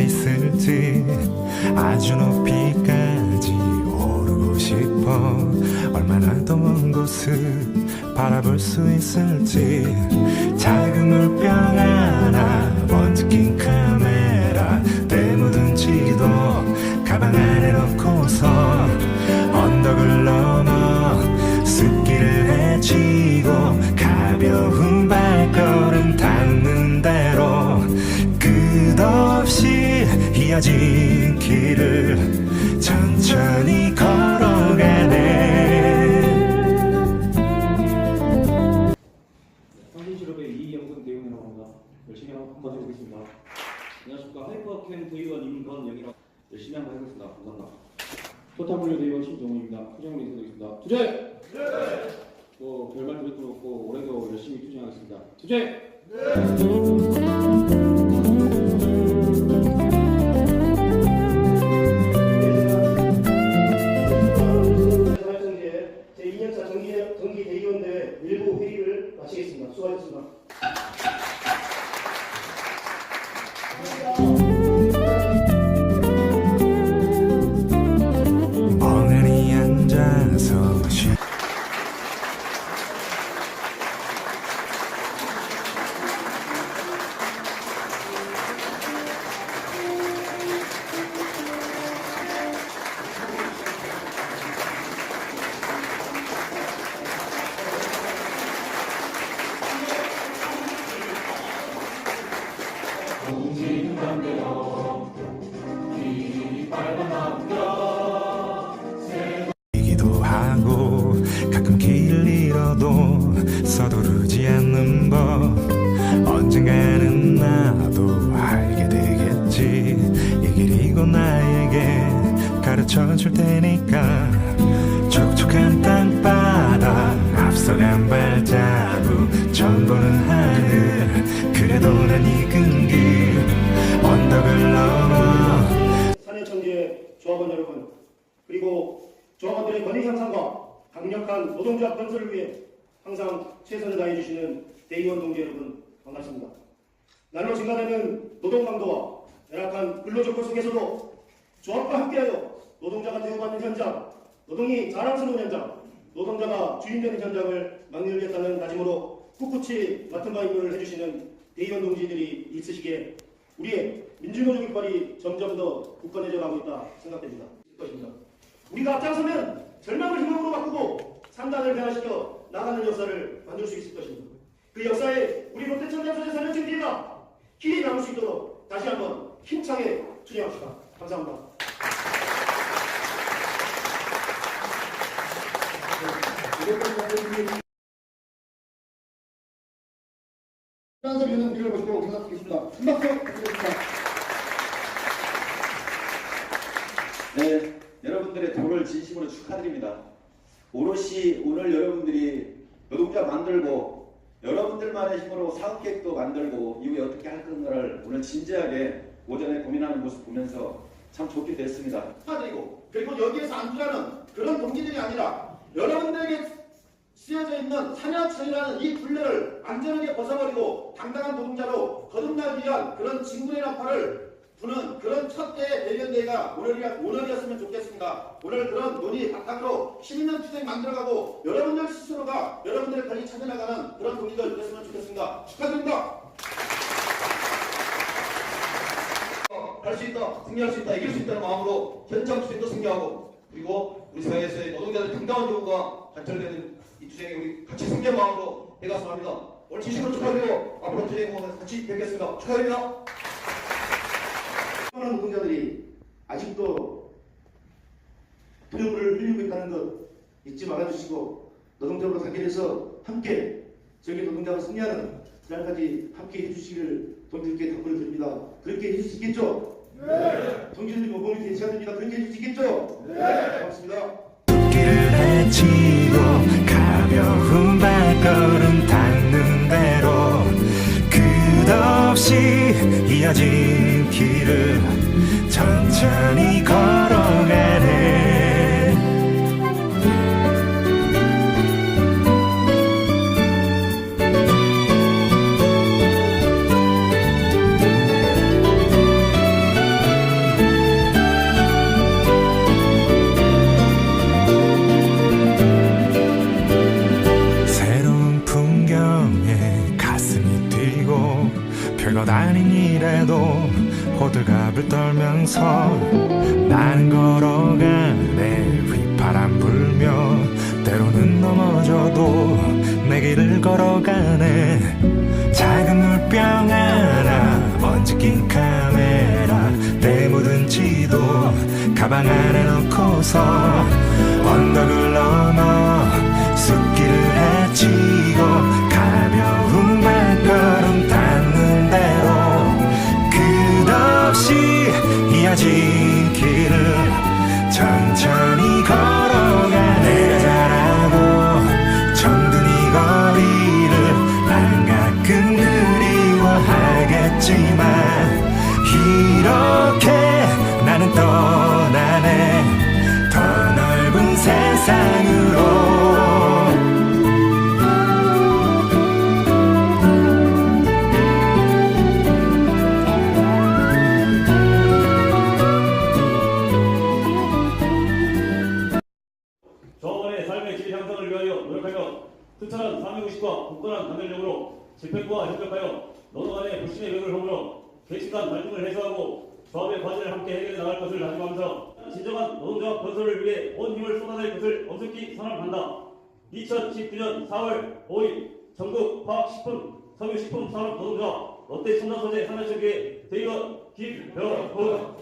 있을지 아주 높이까지 오르고 싶어 얼마나 더 먼 곳을 바라볼 수 있을지 작은 물병 하나 먼지 이어진 길을 천천히 걸어가네 성진 실업의 이영근 대웅이라고 합니다. 열심히 한번 해보겠습니다. 안녕하십니까. 하이퍼캠 대의원 임건영이라고 열심히 한번 해보겠습니다. 감사합니다. 토탈블루 대의원 신정훈입니다. 투쟁을 인사드리겠습니다. 투쟁! 네! 뭐 별말 드릴 건 없고 올해도 열심히 투쟁하겠습니다. 투쟁! 활 이기도 하고 가끔 길을 잃어도 서두르지 않는 법 언젠가는 나도 알게 되겠지. 이 길이 곧 나에게 가르쳐 줄 테니까 발자국 처음 보는 하늘 그래도 난 익은 길 언덕을 넘어 사내청지의 조합원 여러분 그리고 조합원들의 권익 향상과 강력한 노동조합 건설을 위해 항상 최선을 다해주시는 대의원 동지 여러분 반갑습니다. 날로 증가되는 노동 강도와 열악한 근로조건 속에서도 조합과 함께하여 노동자가 대우받는 현장, 노동이 자랑스러운 현장, 노동자가 주인되는 현장을 만들겠다는 다짐으로 꿋꿋이 맡은 바 임무를 해주시는 대의원 동지들이 있으시기에 우리의 민주노조 깃발이 점점 더 굳건해져 가고 있다 생각됩니다. 것입니다. 우리가 앞장서면 절망을 희망으로 바꾸고 상단을 변화시켜 나가는 역사를 만들 수 있을 것입니다. 그 역사에 우리 롯데천장소의 사면층 뒤가 길이 남을 수 있도록 다시 한번 힘차게 투쟁합시다. 감사합니다. 네, 여러분들의 도를 진심으로 축하드립니다. 오롯이 오늘 여러분들이 노동자 만들고 여러분들만의 힘으로 사업 계획도 만들고 이후에 어떻게 할 건가를 오늘 진지하게 오전에 고민하는 모습 보면서 참 좋게 됐습니다. 축하드리고 그리고 여기에서 안주라는 그런 동지들이 아니라 여러분들에게 쓰여져 있는 사냐천이라는 이 굴레를 안전하게 벗어버리고 당당한 노동자로 거듭나기 위한 그런 진군의 나팔을 부는 그런 첫 대의 대변대회가 오늘이, 오늘이었으면 좋겠습니다. 오늘 그런 논의 바탕으로 힘있는 투쟁 만들어가고 여러분들 스스로가 여러분들의 권리 찾아나가는 그런 동지들 됐으면 좋겠습니다. 축하드립니다. 할 수 있다, 승리할 수 있다, 이길 수 있다는 마음으로 현장 투쟁도 승리하고 그리고 우리 사회에서의 노동자들 당당한 요구가 관철되는 이 투쟁에 우리 같이 승리한 마음으로 해갔으면 합니다. 오늘 진심으로 축하드리고 앞으로 투쟁 공원 같이 뵙겠습니다. 축하드립니다. 많은 노동자들이 아직도 두려움을 흘리고 있다는 것 잊지 말아주시고 노동자로 단결해서 함께 저기 노동자가 승리하는 그날까지 함께 해주시기를 동지들께 당부를 드립니다. 그렇게 있겠죠? 네. 동지들이 모범이 되셔야 됩니다. 그렇게 있겠죠? 네. 고맙습니다. 떨면서 나는 걸어가네. 휘파람 불며 때로는 넘어져도 내 길을 걸어가네. 작은 물병 하나 먼지 낀 카메라 내 묻은 지도 가방 안에 넣고서 언덕을 넘어 숲길을 헤치고 가벼운 발걸음 닿는 대로 끝없이 이어진 협력하여 노동 간의 불신의 벽을 허물어 개식한 갈등을 해소하고 조합의 과제를 함께 해결해 나갈 것을 다짐하면서 진정한 노동조합 건설을 위해 온 힘을 쏟아낼 것을 엄숙히 선언한다. 2019년 4월 5일 전국 화학식품 석유식품 산업 노동조합 롯데 첨단소재 산업체계회 대의원 김병호